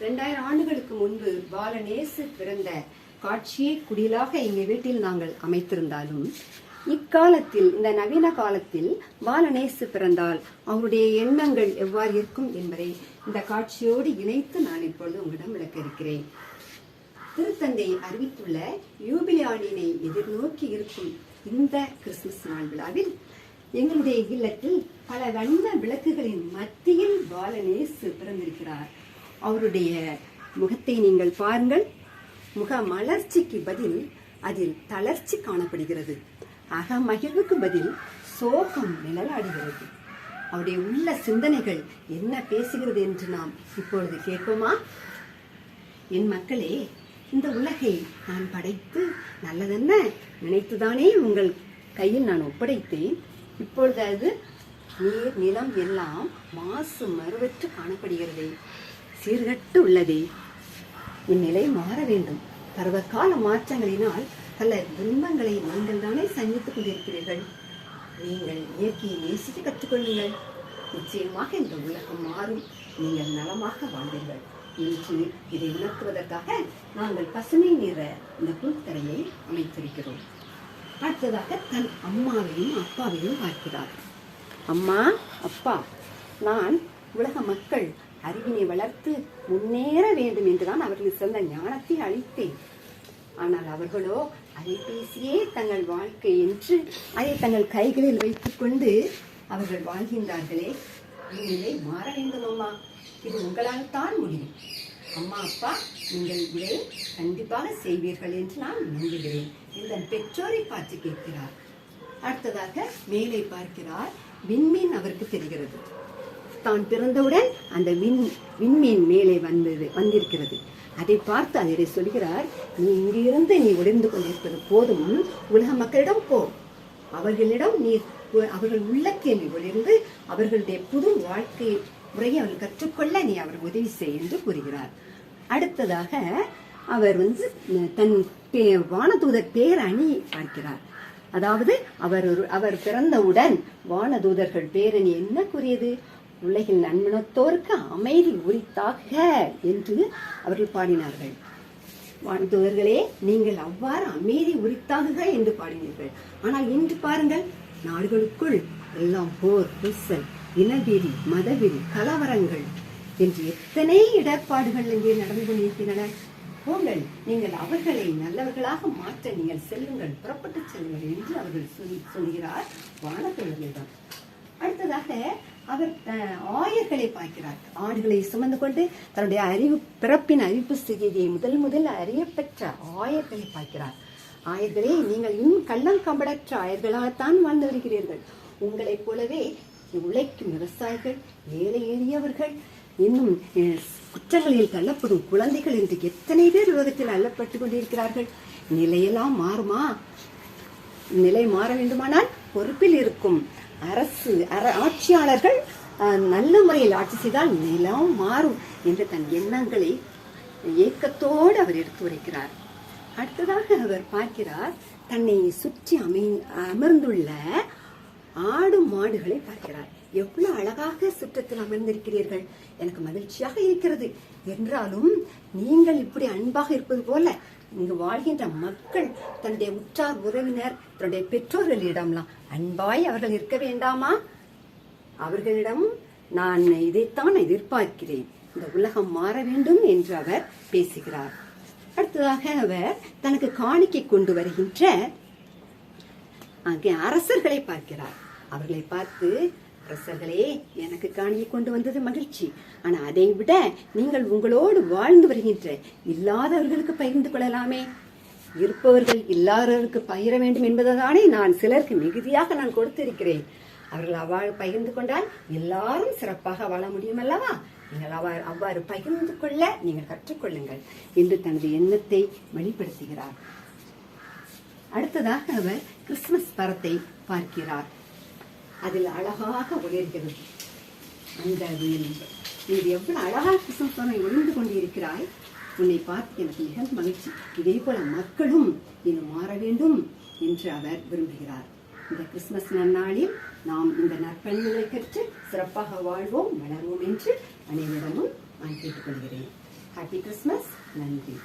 ரெண்டாயிரம் ஆண்டுகளுக்கு முன்பு பாலநேசு பிறந்த காட்சியை குடிலாக எங்கள் வீட்டில் நாங்கள் அமைத்திருந்தாலும் இக்காலத்தில் இந்த நவீன காலத்தில் பாலநேசு பிறந்தால் அவருடைய எண்ணங்கள் எவ்வாறு இருக்கும் என்பதை இந்த காட்சியோடு இணைத்து நான் இப்பொழுது உங்களிடம் விளக்க இருக்கிறேன். திருத்தந்தை அறிவித்துள்ள யூபிலியானினை எதிர்நோக்கி இருக்கும் இந்த கிறிஸ்துமஸ் நாள் விழாவில் எங்களுடைய இல்லத்தில் பல வண்ண விளக்குகளின் மத்தியில் பாலநேசு பிறந்திருக்கிறார். அவருடைய முகத்தை நீங்கள் பாருங்கள். முக மலர்ச்சிக்கு பதில் அதில் தளர்ச்சி காணப்படுகிறது. அக மகிழ்வுக்கு பதில் சோகம் நிழலாடுகிறது. அவருடைய உள்ள சிந்தனைகள் என்ன பேசுகிறது என்று நாம் இப்பொழுது கேட்போமா? என் மக்களே இந்த உலகை நான் படைத்து நல்லதென்ன? நினைத்துதானே உங்கள் கையில் நான் ஒப்படைத்தேன். இப்பொழுது அது நீர் நிலம் எல்லாம் மாசு மறுவற்று காணப்படுகிறது. சீர்கட்டு உள்ளதே. இந்நிலை மாற வேண்டும். பருவகால மாற்றங்களினால் பல துன்பங்களை நீங்கள் தானே சந்தித்துக் கொண்டிருக்கிறீர்கள். நீங்கள் இயற்கையை நேசிக்க கற்றுக்கொள்ளுங்கள் நிச்சயமாக இந்த உலகம் மாறும். நீங்கள் நலமாக வாழ்வீர்கள். இன்று இதை உணர்த்துவதற்காக நாங்கள் பசுமை நிற இந்த புல்தரையை அமைத்திருக்கிறோம். அடுத்ததாக தன் அம்மாவையும் அப்பாவையும் பார்க்கிறார். அம்மா அப்பா நான் உலக மக்கள். அறிவினை வளர்த்து முன்னேற வேண்டும் என்றுதான் அவர்களுக்கு சொந்த ஞானத்தை அளித்தேன். ஆனால் அவர்களோ அலைபேசியே தங்கள் வாழ்க்கை என்று அதை தங்கள் கைகளில் வைத்துக்கொண்டு அவர்கள் வாழ்கின்றார்களே. இந்நிலை மாற வேண்டும் அம்மா. இது உங்களால் தான் முடியும். அம்மா அப்பா நீங்கள் இதை கண்டிப்பாக செய்வீர்கள் என்று நான் நம்புகிறேன் இந்த பெற்றோரை பார்த்து கேட்கிறார். அடுத்ததாக மேலே பார்க்கிறார். விண்மீன் அவருக்கு தெரிகிறது. தான் பிறந்தவுடன் அந்த விண் விண்மீன் மேலே வந்தது வந்திருக்கிறது. அதை பார்த்து அதை சொல்கிறார் நீ இங்கிருந்து நீ உடைந்து கொண்டிருப்பது போதும். உலக மக்களிடம் போ. அவர்களிடம் நீ அவர்கள் உள்ளத்தை நீ ஒளிர்ந்து அவர்களுடைய புது வாழ்க்கை முறையை அவர்கள் கற்றுக்கொள்ள நீ அவர் உதவி செய் என்று கூறுகிறார். அடுத்ததாக அவர் வந்து தன் பே- வானதூதர் பேர் அணி பார்க்கிறார். அதாவது அவர் ஒரு அவர் பிறந்தவுடன் வானதூதர்கள் பேரணி என்ன கூறியது? உலகில் நன்மனத்தோருக்கு அமைதி உரித்தாக என்று அவர்கள் பாடினார்கள். வானதூதர்களே நீங்கள் அவ்வாறு அமைதி உரித்தாக என்று பாடினீர்கள். ஆனால் இன்று பாருங்கள் நாடுகளுக்குள் எல்லாம் போர் புசல் இனவெறி மதவெறி கலவரங்கள் என்று எத்தனை இடர்பாடுகள் இங்கே நடந்து கொண்டிருக்கின்றன. போங்கள் நீங்கள் அவர்களை நல்லவர்களாக மாற்ற நீங்கள் செல்லுங்கள் புறப்பட்டு செல்லுங்கள் என்று அவர்கள் சொல்லி- சொல்கிறார் வானதூதர்களிடம் அடுத்ததாக அவர் அஹ், ஆயர்களை பார்க்கிறார் ஆடுகளை சுமந்து கொண்டு தன்னுடைய அறிவு பிறப்பின் அறிவிப்பு ஸ்திதியை முதல் முதல் அறியப்பெற்ற ஆயர்களை பார்க்கிறார். ஆயர்களே நீங்கள் இன்னும் கள்ளம் கம்படற்ற ஆயர்களாகத்தான் வாழ்ந்து வருகிறீர்கள். உங்களைப் போலவே உழைக்கும் விவசாயிகள் ஏழை எளியவர்கள் இன்னும் குற்றங்களில் தள்ளப்படும் குழந்தைகள் என்று எத்தனை பேர் உலகத்தில் அள்ளப்பட்டு கொண்டிருக்கிறார்கள்? நிலையெல்லாம் மாறுமா? நிலை மாற வேண்டுமானால் பொறுப்பில் இருக்கும். அரசு அர- ஆட்சியாளர்கள் நல்ல முறையில் ஆட்சி செய்தால் நிலம் மாறும் என்று தன் எண்ணங்களை ஏக்கத்தோடு அவர் எடுத்து உரைக்கிறார். அடுத்ததாக அவர் பார்க்கிறார் தன்னை சுற்றி அமை அமர்ந்துள்ள ஆடு மாடுகளை பார்க்கிறார். எவ்வளவு அழகாக சுற்றத்தில் அமர்ந்திருக்கிறீர்கள். எனக்கு மகிழ்ச்சியாக இருக்கிறது. என்றாலும் நீங்கள் இப்படி அன்பாக இருப்பது போல இங்கு வாழ்கின்ற மக்கள் தன்னுடைய உற்றார் உறவினர் தன்னுடைய பெற்றோர்களிடம்லாம் அன்பாய் அவர்கள் இருக்க வேண்டாமா? அவர்களிடம் நான் இதைத்தான் எதிர்பார்க்கிறேன். இந்த உலகம் மாற வேண்டும் என்று அவர் பேசுகிறார். அடுத்ததாக அவர் தனக்கு காணிக்கை கொண்டு வருகின்ற அங்கே அரசர்களை பார்க்கிறார். அவர்களை பார்த்து ரசர்களே எனக்கு காணியை கொண்டு வந்தது மகிழ்ச்சி. ஆனா அதை விட நீங்கள் உங்களோடு வாழ்ந்து வருகின்ற இல்லாதவர்களுக்கு பகிர்ந்து கொள்ளலாமே. இருப்பவர்கள் இல்லாதவர்களுக்கு பகிர வேண்டும் என்பதுதானே நான் சிலருக்கு மிகுதியாக நான் கொடுத்திருக்கிறேன். அவர்கள் அவ்வாறு பகிர்ந்து கொண்டால் எல்லாரும் சிறப்பாக வாழ முடியும் அல்லவா நீங்கள் அவ்வாறு அவ்வாறு பகிர்ந்து கொள்ள நீங்கள் கற்றுக்கொள்ளுங்கள் என்று தனது எண்ணத்தை வெளிப்படுத்துகிறார். அடுத்ததாக அவர் கிறிஸ்துமஸ் பரத்தை பார்க்கிறார். அதில் அழகாக உயர்கிறது அந்த வில். நீ எவ்வளவு அழகாக கிறிஸ்துமஸ் உணர்ந்து கொண்டிருக்கிறாய்? உன்னை பார்த்து எனக்கு மிக மகிழ்ச்சி. இதே போல மக்களும் இது மாற வேண்டும் என்று அவர் விரும்புகிறார். இந்த கிறிஸ்துமஸ் நன்னாளில் நாம் இந்த நற்பண்புகளை கற்று சிறப்பாக வாழ்வோம் வளர்வோம் என்று அனைவரிடமும் நான் கேட்டுக்கொள்கிறேன். ஹாப்பி கிறிஸ்மஸ் நன்றி.